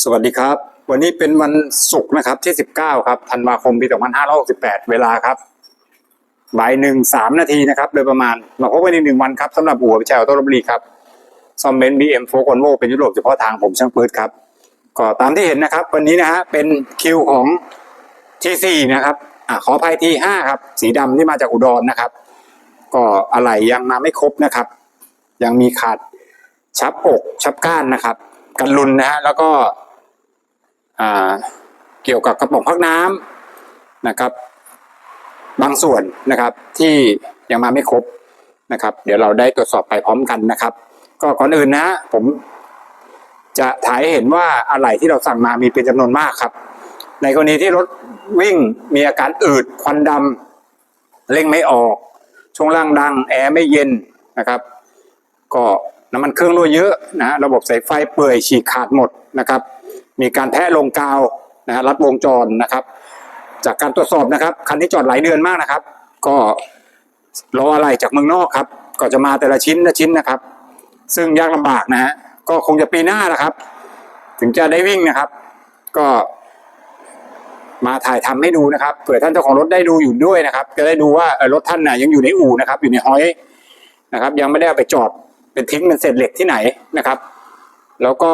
สวัสดีครับ วันนี้เป็นวันศุกร์นะครับที่ 19 ครับธันวาคมปี 2568 เวลาครับบ่ายหนึ่งสามนาทีนะครับ โดยประมาณมาพบกันอีกหนึ่งวันครับสำหรับหัววิชัยออโต้ลบบุรีครับซอมเบนบีเอ็มโฟกอนโวเป็นยุโรปเฉพาะทางผมช่างปืดครับ ก็ตามที่เห็นนะครับ วันนี้นะฮะเป็นคิวของ T4 นะครับอ่าขออภัย T5 ครับ สีดำที่มาจากอุดรนะครับ ก็อะไรยังมาไม่ครบนะครับ ยังมีขาดชับอกชับก้านนะครับ กันลุนนะฮะแล้วก็ เกี่ยวกับกระป๋องพักน้ำนะครับ บางส่วนนะครับที่ยังมาไม่ครบนะครับ เดี๋ยวเราได้ตรวจสอบไปพร้อมกันนะครับ ก็ก่อนอื่นนะผมจะถ่ายเห็นว่าอะไรที่เราสั่งมามีเป็นจำนวนมากครับ ในกรณีที่รถวิ่งมีอาการอืดควันดำเร่งไม่ออก ช่วงล่างดัง แอร์ไม่เย็นนะครับ ก็น้ำมันเครื่องรั่วเยอะนะฮะระบบสายไฟเปื่อยฉีกขาดหมดนะครับ มีการแพะลงกาวนะฮะรัดวงจรนะครับ จากการตรวจสอบนะครับคันนี้จอดหลายเดือนมากนะครับ ก็รออะไรจากเมืองนอกครับ ก็จะมาแต่ละชิ้นละชิ้นนะครับ ซึ่งยากลำบากนะฮะก็คงจะปีหน้าแหละครับ ถึงจะได้วิ่งนะครับ ก็มาถ่ายทำให้ดูนะครับเผื่อท่านเจ้าของรถได้ดูอยู่ด้วยนะครับ จะได้ดูว่ารถท่านน่ะยังอยู่ในอู่นะครับ อยู่ในฮอยนะครับ ยังไม่ได้เอาไปจอดเป็นทิ้งเป็นเศษเหล็กที่ไหนนะครับ แล้วก็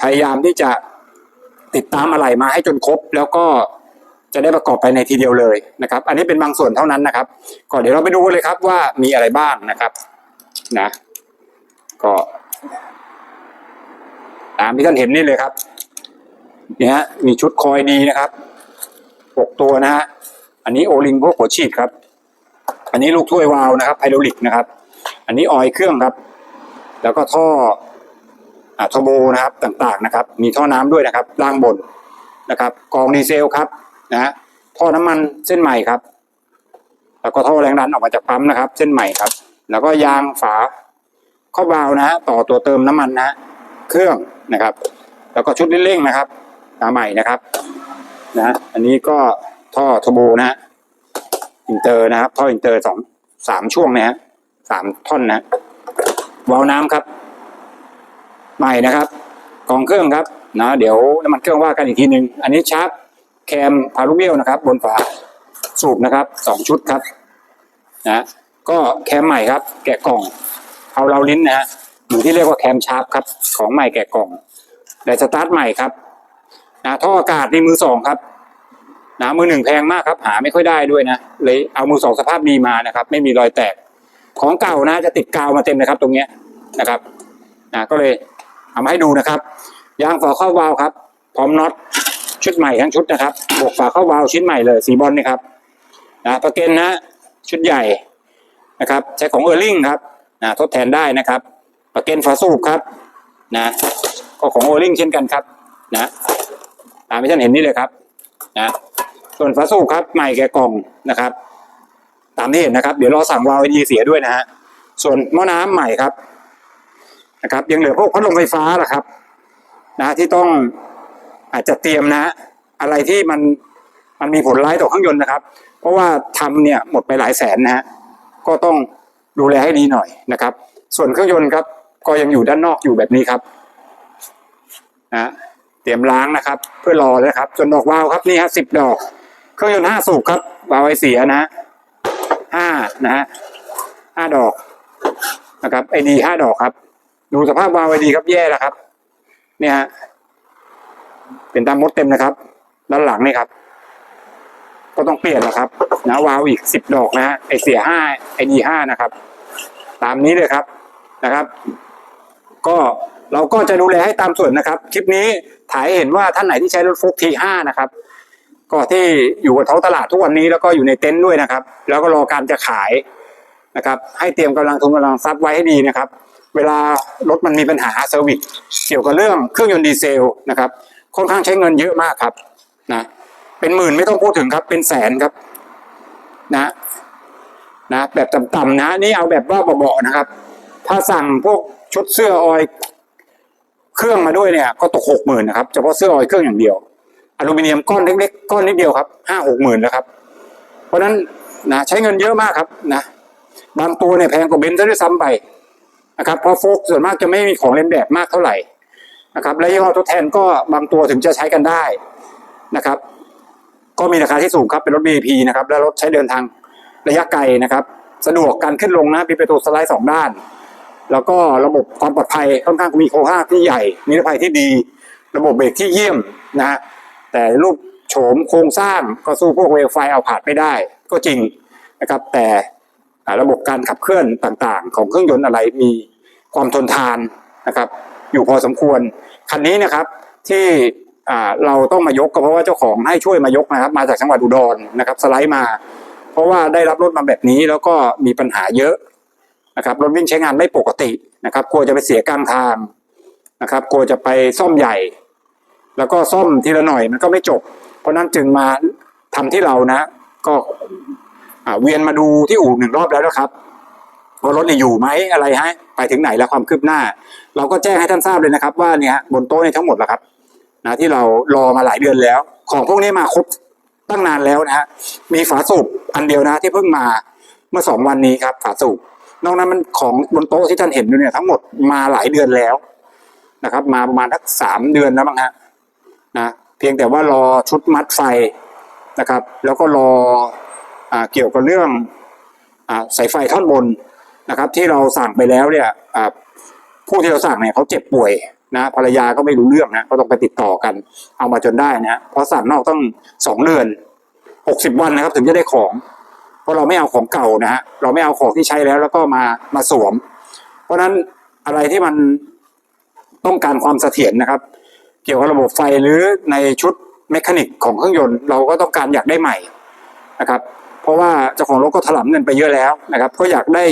พยายามที่จะ ติดตามอะไรมาให้จนครบ แล้วก็จะได้ประกอบไปในทีเดียวเลยนะครับ อันนี้เป็นบางส่วนเท่านั้นนะครับก็เดี๋ยวเราไปดูเลยครับว่ามีอะไรบ้างนะครับนะก็ตามที่ท่านเห็นนี่เลยครับเนี่ยมีชุดคอยดีนะครับหกตัวนะฮะอันนี้โอลิงพวกหัวฉีดครับ อันนี้ลูกถ้วยวาล์วนะครับไฮดรอลิกนะครับ อันนี้ออยเครื่องครับ แล้วก็ท่อ ทอร์โบนะครับต่างๆนะครับ มีท่อน้ำด้วยนะครับล่างบนนะครับกรองดีเซลครับนะฮะท่อน้ำมันเส้นใหม่ครับ แล้วก็ท่อแรงดันออกมาจากปั๊มนะครับ เส้นใหม่ครับ แล้วก็ยางฝาข้อบาวนะฮะต่อตัวเติมน้ำมันนะเครื่องนะครับ แล้วก็ชุดเร่งๆนะครับตาใหม่นะครับนะอันนี้ก็ท่อทอร์โบนะฮะอินเตอร์นะครับท่ออินเตอร์สองสามช่วงนะฮะสามท่อนนะฮะวาล์วน้ำครับ ใหม่นะครับกองเครื่องครับนะเดี๋ยวน้ำมันเครื่องว่ากันอีกทีหนึ่งอันนี้ชาร์ปแคมพารูเบลนะครับ บนฝาสูบนะครับสองชุดครับนะก็แคมใหม่ครับ แกะกล่องเอาเราลิ้นนะฮะหรือที่เรียกว่าแคมชาร์ปครับ ของใหม่แกะกล่องได้สตาร์ทใหม่ครับนะท่ออากาศในมือสองครับนะมือหนึ่งแพงมากครับหาไม่ค่อยได้ด้วยนะเลยเอามือสองสภาพดีมานะครับ ไม่มีรอยแตกของเก่านะจะติดกาวมาเต็มเลยครับ ตรงเนี้ยนะครับนะก็เลย เอามาให้ดูนะครับ ยางฝาเข้าวาลครับ พร้อมน็อตชุดใหม่ทั้งชุดนะครับบวกฝาเข้าวาลชิ้นใหม่เลยสีบอลนี่ครับนะประเกนนะชุดใหญ่นะครับ ใช้ของเออร์ลิงครับนะทดแทนได้นะครับประเกนฝาสูบครับนะก็ของเออร์ลิงเช่นกันครับนะตามที่ท่านเห็นนี่เลยครับนะส่วนฝาสูบครับใหม่แกกล่องนะครับ ตามที่เห็นนะครับ เดี๋ยวรอสั่งวาล์วดีเสียด้วยนะฮะส่วนหม้อน้ำใหม่ครับ นะครับ ยังเหลือพวกพัดลมไฟฟ้าล่ะครับ นะที่ต้องอาจจะเตรียมนะ อะไรที่มันมันมีผลร้ายต่อเครื่องยนต์นะครับ เพราะว่าทำเนี่ยหมดไปหลายแสนนะฮะก็ต้องดูแลให้ดีหน่อยนะครับ ส่วนเครื่องยนต์ครับ ก็ยังอยู่ด้านนอกอยู่แบบนี้ครับนะเตรียมล้างนะครับ เพื่อรอเลยครับส่วนดอกวาวครับนี่ฮะสิบดอก เครื่องยนต์ห้าสูบครับวาวไอเสียนะห้านะฮะห้าดอกนะครับไอดีห้าดอกครับ ดูสภาพวาวไว้ดีครับแย่แล้วครับ เนี่ยฮะเป็นตามมดเต็มนะครับ ด้านหลังนี่ครับ ก็ต้องเปลี่ยนนะครับนะวาวอีกสิบดอกนะฮะไอเสียห้าไอดีห้านะครับ ตามนี้เลยครับนะครับ ก็เราก็จะดูแลให้ตามส่วนนะครับ คลิปนี้ถ่ายเห็นว่าท่านไหนที่ใช้รถฟุกทีห้านะครับ ก็ที่อยู่บนท้องตลาดทุกวันนี้แล้วก็อยู่ในเต็นท์ด้วยนะครับ แล้วก็รอการจะขายนะครับ ให้เตรียมกำลังทุนกำลังทรัพย์ไว้ให้ดีนะครับ เวลารถมันมีปัญหาเซอร์วิสเกี่ยวกับเรื่องเครื่องยนต์ดีเซลนะครับค่อนข้างใช้เงินเยอะมากครับนะเป็นหมื่นไม่ต้องพูดถึงครับ เป็นแสนครับนะนะแบบต่ำๆนะ นี่เอาแบบว่าเบาๆนะครับ ถ้าสั่งพวกชุดเสื้อออยเครื่องมาด้วยเนี่ยก็ตกหกหมื่นนะครับเฉพาะเสื้อออยเครื่องอย่างเดียวอลูมิเนียมก้อนเล็กๆก้อนนิดเดียวครับห้าหกหมื่นแล้วครับ เพราะฉะนั้นนะใช้เงินเยอะมากครับนะบางตัวเนี่ยแพงกว่าเบนซ์ด้วยซ้ำไป นะครับเพราะโฟกส่วนมากจะไม่มีของเล่นแบบมากเท่าไหร่นะครับและยี่ห้อทดแทนก็บางตัวถึงจะใช้กันได้นะครับ ก็มีราคาที่สูงครับเป็นรถ BAP นะครับและรถใช้เดินทางระยะไกลนะครับ สะดวกการขึ้นลงนะมีประตูสไลด์สองด้าน แล้วก็ระบบความปลอดภัยค่อนข้างมีโครงสร้างที่ใหญ่มีนิรภัยที่ดี ระบบเบรกที่เยี่ยมนะฮะแต่รูปโฉมโครงสร้างก็สู้พวกเวลไฟเอาผาดไม่ได้ ก็จริงนะครับแต่ ระบบการขับเคลื่อนต่างๆ ของเครื่องยนต์อะไรมีความทนทานนะครับ อยู่พอสมควร คันนี้นะครับที่เราต้องมายกก็เพราะว่าเจ้าของให้ช่วยมายกนะครับ มาจากจังหวัดอุดรนะครับ สไลด์มา เพราะว่าได้รับรถมาแบบนี้แล้วก็มีปัญหาเยอะนะครับรถวิ่งใช้งานไม่ปกตินะครับกลัวจะไปเสียกลางทางนะครับกลัวจะไปซ่อมใหญ่ แล้วก็ซ่อมทีละหน่อยมันก็ไม่จบ เพราะนั้นจึงมาทำที่เรานะ ก็ เวียนมาดูที่อู่หนึ่งรอบแล้วนะครับว่ารถเนี่ยอยู่ไหมอะไรฮะไปถึงไหนแล้วความคืบหน้า เราก็แจ้งให้ท่านทราบเลยนะครับ ว่าเนี่ยบนโต๊ะเนี่ยทั้งหมดแล้วครับนะที่เรารอมาหลายเดือนแล้ว ของพวกนี้มาครบตั้งนานแล้วนะฮะมีฝาสูบอันเดียวนะที่เพิ่งมาเมื่อสองวันนี้ครับฝาสูบนอกนั้นมันของบนโต๊ะที่ท่านเห็นอยู่เนี่ยทั้งหมดมาหลายเดือนแล้วนะครับ มาประมาณสักสามเดือนแล้วมั้งฮะนะเพียงแต่ว่ารอชุดมัดไฟนะครับ แล้วก็รอ เกี่ยวกับเรื่องอสายไฟท่อนบนนะครับ ที่เราสั่งไปแล้วเนี่ยผู้ที่เราสั่งเนี่ยเขาเจ็บป่วยนะภรรยาก็ไม่รู้เรื่องนะก็ต้องไปติดต่อกัน เอามาจนได้นะเพราะสั่งนอกต้องสองเดือนหกสิบวันนะครับ ถึงจะได้ของ เพราะเราไม่เอาของเก่านะฮะเราไม่เอาของที่ใช้แล้วแล้วก็มามาสวม เพราะฉะนั้นอะไรที่มันต้องการความเสถียรนะครับ เกี่ยวกับระบบไฟหรือในชุดเมคานิกของเครื่องยนต์ เราก็ต้องการอยากได้ใหม่นะครับ เพราะว่าเจ้าของรถก็ถลำเงินไปเยอะแล้วนะครับ ก็อยากได้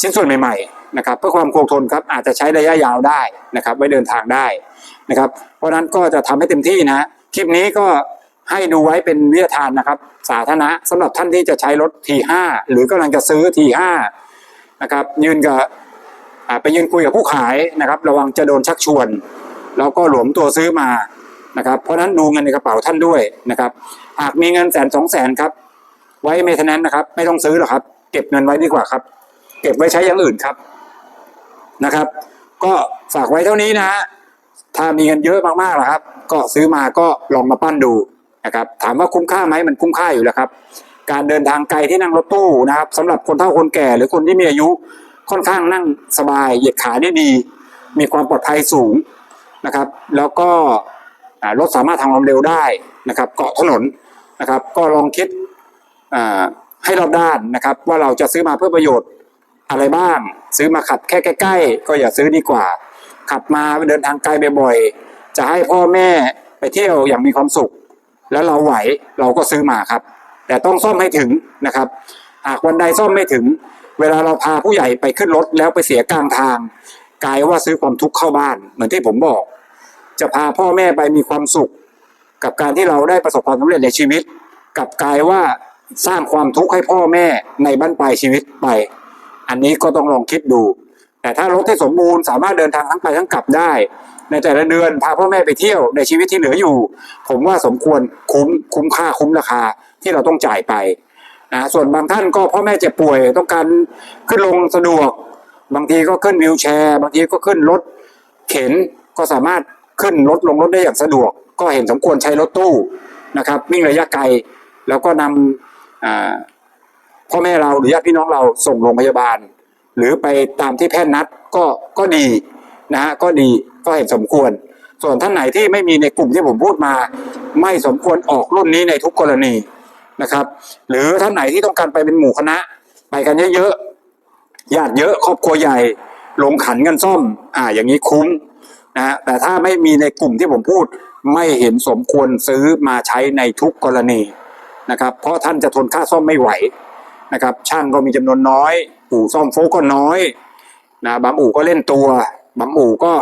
ชิ้นส่วนใหม่ๆนะครับเพื่อความคงทนครับอาจจะใช้ระยะยาวได้นะครับ ไว้เดินทางได้นะครับ เพราะฉะนั้นก็จะทำให้เต็มที่นะคลิปนี้ก็ให้ดูไว้เป็นวิทยาทานนะครับ สาธารณะสำหรับท่านที่จะใช้รถ T5 หรือกำลังจะซื้อ T5 นะครับยืนกับไปยืนคุยกับผู้ขายนะครับ ระวังจะโดนชักชวน แล้วก็หลวมตัวซื้อมา นะครับ เพราะนั้นดูเงินในกระเป๋าท่านด้วยนะครับหากมีเงินแสนสองแสนครับไว้เมทแนนนะครับ ไม่ต้องซื้อหรอกครับ เก็บเงินไว้ดีกว่าครับ เก็บไว้ใช้อย่างอื่นครับนะครับ ก็ฝากไว้เท่านี้นะฮะถ้ามีเงินเยอะมากๆล่ะครับ ก็ซื้อมาก็ลองมาปั้นดูนะครับ ถามว่าคุ้มค่าไหมมันคุ้มค่าอยู่แล้วครับ การเดินทางไกลที่นั่งรถตู้นะครับสำหรับคนเฒ่าคนแก่หรือคนที่มีอายุค่อนข้างนั่งสบายเหยียดขาได้ดี มีความปลอดภัยสูงนะครับ แล้วก็ รถสามารถทำความเร็วได้นะครับ เกาะถนนนะครับ ก็ลองคิดให้รอบด้านนะครับ ว่าเราจะซื้อมาเพื่อประโยชน์อะไรบ้าง ซื้อมาขับแค่ใกล้ๆก็อย่าซื้อดีกว่า ขับมาเดินทางไกลบ่อยๆจะให้พ่อแม่ไปเที่ยวอย่างมีความสุข แล้วเราไหวเราก็ซื้อมาครับ แต่ต้องซ่อมให้ถึงนะครับ หากวันใดซ่อมไม่ถึง เวลาเราพาผู้ใหญ่ไปขึ้นรถแล้วไปเสียกลางทาง กลายว่าซื้อความทุกข์เข้าบ้านเหมือนที่ผมบอก จะพาพ่อแม่ไปมีความสุข กับการที่เราได้ประสบความสำเร็จในชีวิต กับกลายว่าสร้างความทุกข์ให้พ่อแม่ในบ้านปลายชีวิตไป อันนี้ก็ต้องลองคิดดู แต่ถ้ารถที่สมบูรณ์สามารถเดินทางทั้งไปทั้งกลับได้ ในแต่ละเดือนพาพ่อแม่ไปเที่ยวในชีวิตที่เหลืออยู่ ผมว่าสมควรคุ้มคุ้มค่าคุ้มราคาที่เราต้องจ่ายไปนะส่วนบางท่านก็พ่อแม่เจ็บป่วยต้องการขึ้นลงสะดวก บางทีก็ขึ้นวิวแชร์ บางทีก็ขึ้นรถเข็นก็สามารถ ขึ้นรถลงรถได้อย่างสะดวก ก็เห็นสมควรใช้รถตู้นะครับ วิ่งระยะไกลแล้วก็นำอ่าพ่อแม่เราหรือญาติพี่น้องเราส่งโรงพยาบาล หรือไปตามที่แพทย์นัดก็ก็ดีนะฮะก็ดีก็เห็นสมควร ส่วนท่านไหนที่ไม่มีในกลุ่มที่ผมพูดมา ไม่สมควรออกรุ่นนี้ในทุกกรณีนะครับ หรือท่านไหนที่ต้องการไปเป็นหมู่คณะ ไปกันเยอะๆญาติเยอะครอบครัวใหญ่ลงขันกันซ่อมอ่าอย่างนี้คุ้ม นะฮะแต่ถ้าไม่มีในกลุ่มที่ผมพูด ไม่เห็นสมควรซื้อมาใช้ในทุกกรณีนะครับเพราะท่านจะทนค่าซ่อมไม่ไหวนะครับช่างก็มีจำนวนน้อย อู่ซ่อมโฟก็น้อยนะบางอู่ก็เล่นตัว บางอู่ก็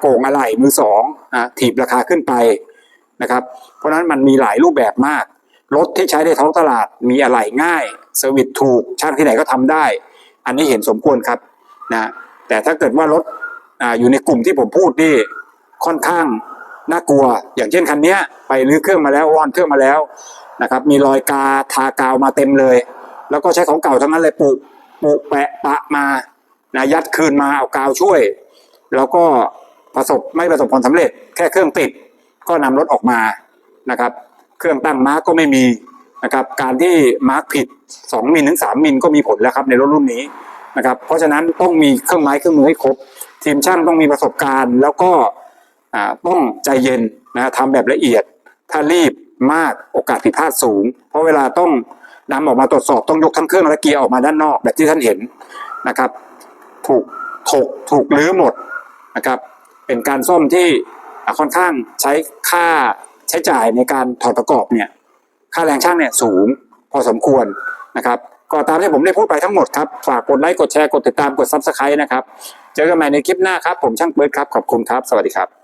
โกงอะไหล่มือสองนะถีบราคาขึ้นไปนะครับเพราะฉะนั้นมันมีหลายรูปแบบมาก รถที่ใช้ในท้องตลาดมีอะไหล่ง่ายเซอร์วิสถูกช่างที่ไหนก็ทำได้ อันนี้เห็นสมควรครับนะแต่ถ้าเกิดว่ารถ อยู่ในกลุ่มที่ผมพูดนี่ค่อนข้างน่ากลัว อย่างเช่นคันนี้ไปรื้อเครื่องมาแล้ววอนเครื่องมาแล้วนะครับ มีรอยกาทากาวมาเต็มเลย แล้วก็ใช้ของเก่าทั้งนั้นเลยปุปุแปะปะมานะยัดคืนมาเอากาวช่วย แล้วก็ประสบไม่ประสบผลสำเร็จ แค่เครื่องติดก็นำรถออกมานะครับ เครื่องตั้งมาร์กก็ไม่มีนะครับ การที่มาร์กผิด 2มิลถึง3มิลก็มีผลแล้วครับในรถรุ่นนี้นะครับ เพราะฉะนั้นต้องมีเครื่องไม้เครื่องมือให้ครบ ทีมช่างต้องมีประสบการณ์ แล้วก็ต้องใจเย็นนะทำแบบละเอียด ถ้ารีบมากโอกาสผิดพลาดสูง เพราะเวลาต้องนำออกมาตรวจสอบต้องยกทั้งเครื่องและเกียร์ออกมาด้านนอกแบบที่ท่านเห็นนะครับ ถูกถกถูกลื้อหมดนะครับ เป็นการซ่อมที่ค่อนข้างใช้ค่าใช้จ่ายในการถอดประกอบเนี่ยค่าแรงช่างเนี่ยสูงพอสมควรนะครับ ก็ตามที่ผมได้พูดไปทั้งหมดครับ ฝากกดไลค์กดแชร์กดติดตามกดซับสไครต์นะครับ เจอกันใหม่ในคลิปหน้าครับ ผมช่างเบิร์ดครับ ขอบคุณครับ สวัสดีครับ